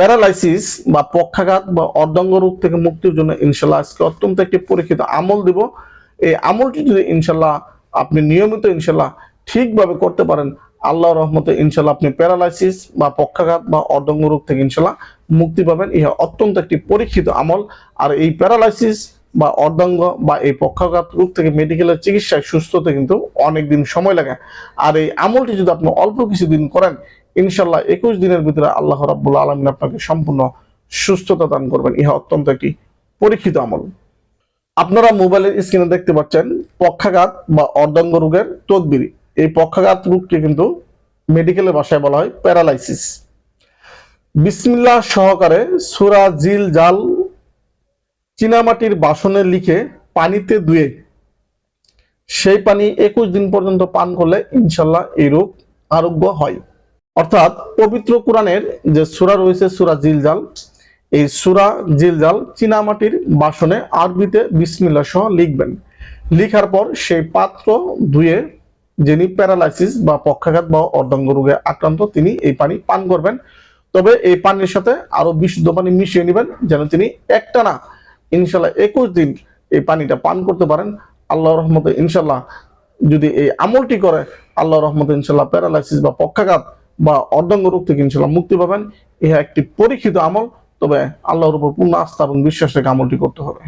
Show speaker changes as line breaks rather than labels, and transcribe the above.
Paralysis বা পক্ষাঘাত বা অর্ধাঙ্গ রোগ থেকে মুক্তির জন্য ইনশাল্লাহ আজকে অত্যন্ত একটি পরীক্ষিত আমল দিব। এই আমলটি যদি ইনশাল্লাহ আপনি নিয়মিত ইনশাল্লাহ ঠিকভাবে করতে পারেন আল্লাহ রহমতে ইনশাল্লাহ আপনি প্যারালাইসিস বা পক্ষাঘাত বা অর্ধাঙ্গ রোগ থেকে ইনশাল্লাহ মুক্তি পাবেন। ইহা অত্যন্ত একটি পরীক্ষিত আমল। আর এই প্যারালাইসিস বা অর্ধাঙ্গ বা এই পক্ষাঘাত রোগ থেকে মেডিকেলের চিকিৎসায় সুস্থ হতে কিন্তু অনেক দিন সময় লাগে। আর এই আমলটি যদি আপনি অল্প কিছুদিন করেন ইনশাল্লাহ একুশ দিনের ভিতরে আল্লাহ রাব্বুল আলমিন আপনাকে সম্পূর্ণ সুস্থতা দান করবেন। ইহা অত্যন্ত একটি পরীক্ষিত আমল। আপনারা মোবাইলের স্ক্রিনে দেখতে পাচ্ছেন পক্ষাঘাত বা অর্ধাঙ্গ রোগের তদবির। এই পক্ষাঘাত রোগকে কিন্তু মেডিকেলের ভাষায় বলা হয় প্যারালাইসিস। বিসমিল্লাহ সহকারে সুরা জিল জাল চীনামাটির বাসনে লিখে পানিতে ধুয়ে, সেই পানি একুশ দিন পর্যন্ত পান করলে ইনশাল্লাহ এই রোগ আরোগ্য হয়। অর্থাৎ পবিত্র কোরআনের যে সুরা রয়েছে, সুরা জিলজাল, এই সুরা জিলজাল চীনামাটির বাসনে আরবিতে বিসমিল্লা সহ লিখবেন। লিখার পর সেই পাত্র ধুয়ে যিনি প্যারালাইসিস বা পক্ষাঘাত বা অর্ধাঙ্গ রোগে আক্রান্ত, তিনি এই পানি পান করবেন। তবে এই পানির সাথে আরও বিশুদ্ধ পানি মিশিয়ে নেবেন, যেন তিনি একটানা ইনশাল্লাহ একুশ দিন এই পানিটা পান করতে পারেন। আল্লাহ রহমতে ইনশাল্লাহ যদি এই আমলটি করে আল্লাহ রহমতে ইনশাল্লাহ প্যারালাইসিস বা পক্ষাঘাত বা অর্ধাঙ্গ রোগ থেকে ইনশাল্লাহ মুক্তি পাবেন। ইহা একটি পরীক্ষিত আমল, তবে আল্লাহর উপর পূর্ণ আস্থা এবং বিশ্বাস রেখে আমলটি করতে হবে।